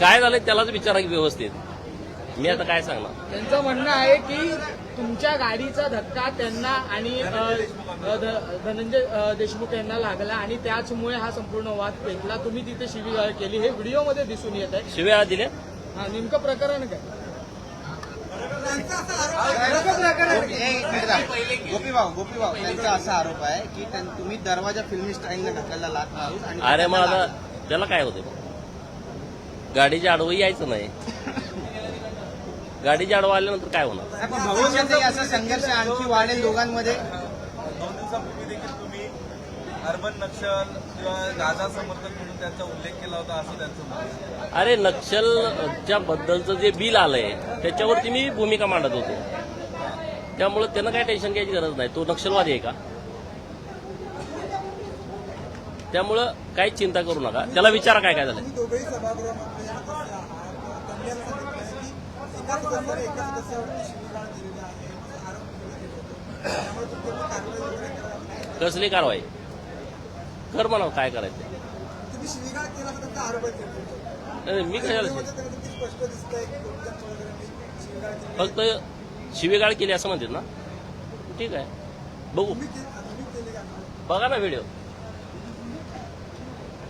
काय झालंय त्यालाच विचारा की व्यवस्थित. मी आता काय सांगणार? त्यांचं म्हणणं आहे की तुमच्या गाडीचा धक्का त्यांना आणि अ, अ, ध- धनंजय अ, देशमुख यांना लागला आणि त्याचमुळे हा संपूर्ण वाद पेटला. तुम्ही तिथे शिवीगाळ केली. हे व्हिडिओमध्ये दिसून येत आहे. शिव्या दिल्या? हा, नेमकं प्रकरण काय? गोपी भाऊ गोपी भाऊ त्यांचा असा आरोप आहे की त्यां- तुम्ही दरवाजा फिल्मी स्टाईलने ढकलला लात मारून आणि अरे आता त्याला काय होते गाडीच्या आडवं यायचं नाही. गाडीच्या आडवं आल्यानंतर काय होणार? भविष्यातही असा संघर्ष आणखी वाढेल दोघांमध्ये. दोन दिवसापूर्वी देखील तुम्ही अर्बन नक्षल किंवा गाजा समर्थक म्हणून त्यांचा उल्लेख केला होता असं त्यांचं मत आहे. अरे नक्षलच्या बद्दलचं जे बिल आलंय त्याच्यावरती मी भूमिका मांडत होतो. त्यामुळे त्यांना काय टेन्शन घ्यायची गरज नाही. तो नक्षलवादी आहे का? त्यामुळं काही चिंता करू नका. त्याला विचारा काय काय झालं कसली कारवाई? कर म्हणा काय करायचं? मी कशाला फक्त शिवेगाळ केली असं म्हणतात ना? ठीक आहे. बघू. बघा ना व्हिडिओ.